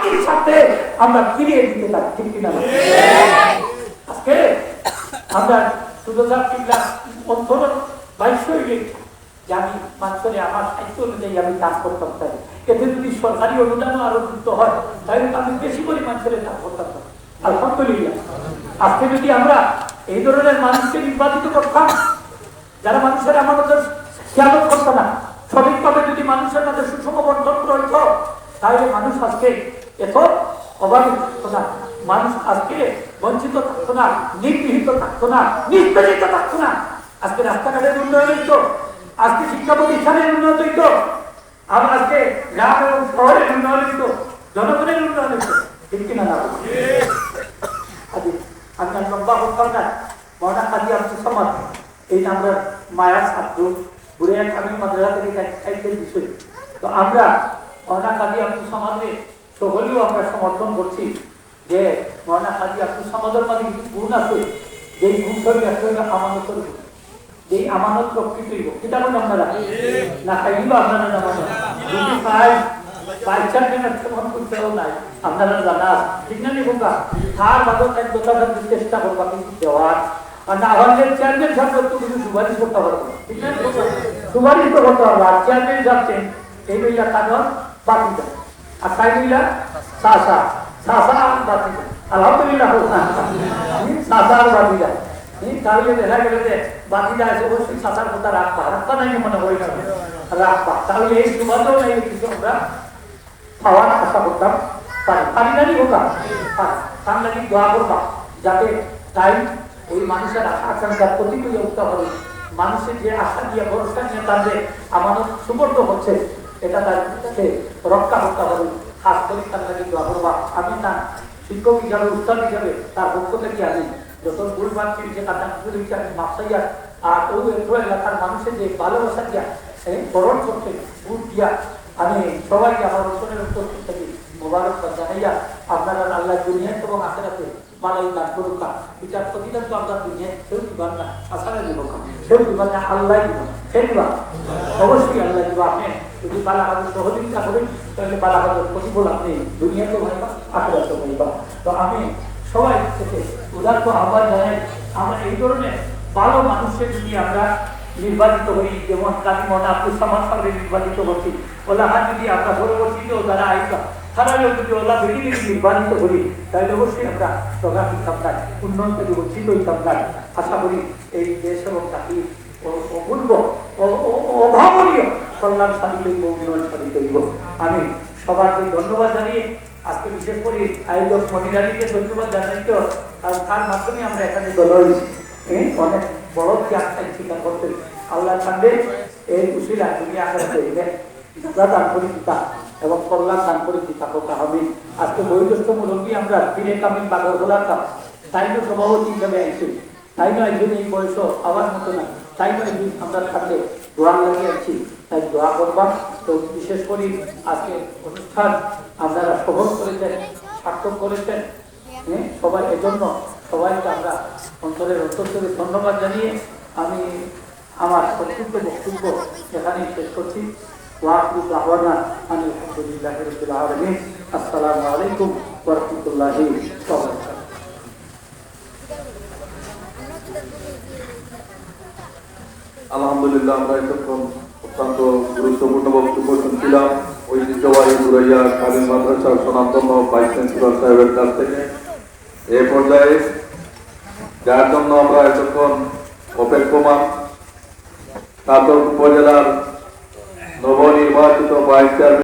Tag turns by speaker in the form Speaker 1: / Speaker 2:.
Speaker 1: একই সাথে আমরা ফিরিয়ে দিতে পারি ঠিক কিনা আজকে আমরা সুদর্শা কিংবা অন্তর বাইশ আমি মানুষের আমার সাহিত্য অনুযায়ী আমি কাজ করতাম চাই এতে যদি সরকারি অনুদানও আরও যুক্ত হয়, তাহলে আমি বেশি করে মানুষের কাজ করতাম না। আলহামদুলিল্লাহ। আজকে যদি আমরা এই ধরনের মানুষকে নির্বাচিত করতাম, যারা মানুষের আমাদের খেয়াল করতো না, সঠিকভাবে যদি মানুষের মধ্যে সুষম বন্ধন রইত, তাহলে মানুষ আজকে এত অভাবী থাকতো না মানুষ আজকে বঞ্চিত থাকতো না, নিগৃহীত থাকতো না নিষ্পেষিত থাকতো না। আজকে রাস্তাঘাটের উন্নয়ন হইতো আজকে শিক্ষা প্রতিষ্ঠানের উন্নয়ন হইতো আর আজকে গ্রাম এবং শহরের উন্নয়ন হইতো জনগণের উন্নয়ন হইতো ঠিক কিনা না আর লম্বা করতাম না। মহানা কাজী আব্দুল সামাদ এই আমরা মায়া ছাত্র এক আমি মাদ্রাসা থেকে বিষয়। তো আমরা মহানা কাজী আব্দুল সামাদে সকলেও আমরা সমর্থন করছি যে মহানা কাজী আব্দুল সামাদের মাঝে কিছু গুণ আছে, যেই গুণ আসলে আমানতের গুণ। এই আমানত প্রকৃতির গুণ। এটা আপনারা? না খাইলেও আপনারা জানানো যদি খাই জানা ঠিক তার চেষ্টা করবা কিন্তু আর তো সুপারিশ করতে পারব ঠিক তো আর চেয়ারম্যান যাচ্ছেন, এই মহিলা কাগজ বাকি দেয় আর মহিলা সাসা সাসা দেয় আলহামদুলিল্লাহ সাসা আর বাকি দেয় এই তাহলে দেখা গেল যে বাকিরা আছে অবশ্যই সাঁতার কথা রাখবা। রাখবা নাই মনে হয় রাখবা। তাহলে এই সুবাদেও নাই কিছু আমরা পাওয়ার আশা করতাম। পারি পারি না হোকা তার লাগি দোয়া করবা, যাতে তাই ওই মানুষের আশা আকাঙ্ক্ষার হবে। মানুষের যে আশা দিয়ে ভরসা নিয়ে তাদের আমানত সুবর্ণ হচ্ছে, এটা তার রক্ষা করতে হবে খাস করে তার করবা আমি না শিক্ষক হিসাবে উত্তর হিসাবে তার পক্ষ থেকে আমি যত ভুল ভাবছি যে কাটা দিচ্ছে আমি আর। ওই এলাকার মানুষের যে ভালোবাসা দিয়া বরণ করতে, ভোট দিয়া, আমি সবাইকে আমার রসনের উপস্থিত থেকে। মোবারকবাদ জানাইয়া আপনারা আল্লাহ দুনিয়া এবং আখেরাতে মালাই দান করুক বিচার প্রতিদান তো আপনার কেউ না আসারে দিব কেউ দিবান না, আল্লাহ দিব দিবা। অবশ্যই আল্লাহ দিবা যদি বালাহাদের সহযোগিতা করেন, তাহলে বালাহাদের প্রতিফল আপনি দুনিয়াতে ভাইবা আখেরাতে ভাইবা তো আমি সবাই থেকে উদার্ত আহ্বান জানাই, আমরা এই ধরনের ভালো মানুষের যদি আমরা নির্বাচিত হই, যেমন মনে আব্দুল সামাদ সাহেব নির্বাচিত হচ্ছি ওলা যদি আমরা পরবর্তীতেও যারা আইবা বেটি নির্বাচিত করি তাহলে অবশ্যই আমরা প্রকাশ হইতাম উন্নয়ন থেকে বঞ্চিত হইতাম না আশা করি এই দেশ এবং জাতি অপূর্ব কল্যাণ সাধিত হইব সাধিত আমি সবাইকে ধন্যবাদ জানিয়ে আজকে বিশেষ করে আয়োজক মহিলাদিকে ধন্যবাদ জানাই তো। তার মাধ্যমে আমরা এখানে দল অনেক বড় ত্যাগটা স্বীকার করতে আল্লাহ কান্দে এই উশিলা তুমি আকাশে যা দান করে দিতা এবং কল্যাণ দান করে দিতা কথা হবে। আজকে বয়োজ্যেষ্ঠ মুরব্বী আমরা ফিরে কামিল বাগর হলাম তাই তো সভাপতি হিসাবে আইছি। তাই নয় একদিন এই বয়স আবার মতো না তাই নয় একদিন আমরা থাকলে দোয়া লাগিয়ে আছি তাই দোয়া করবা। তো বিশেষ করে আজকে অনুষ্ঠান আপনারা সফল করেছেন, সার্থক করেছেন। হ্যাঁ সবাই এজন্য সবাইকে আমরা অন্তরের অন্তর থেকে ধন্যবাদ জানিয়ে আমি আমার সংক্ষিপ্ত বক্তব্য এখানেই শেষ করছি।
Speaker 2: আলহামদুলিল্লাহ, আমরা এতক্ষণ অত্যন্ত গুরুত্বপূর্ণ বক্তব্য শুনছিলাম। ঐতিহ্যবাহী গুরাইয়া কালীন মাদ্রাসার সনাতন ভাইস চ্যান্সেলর সাহেবের কাছ থেকে। এ পর্যায়ে যার জন্য আমরা এতক্ষণ অপেক্ষমান স্নাতক উপজেলার নবনির্বাচিত ভাইস চেয়ারম্যান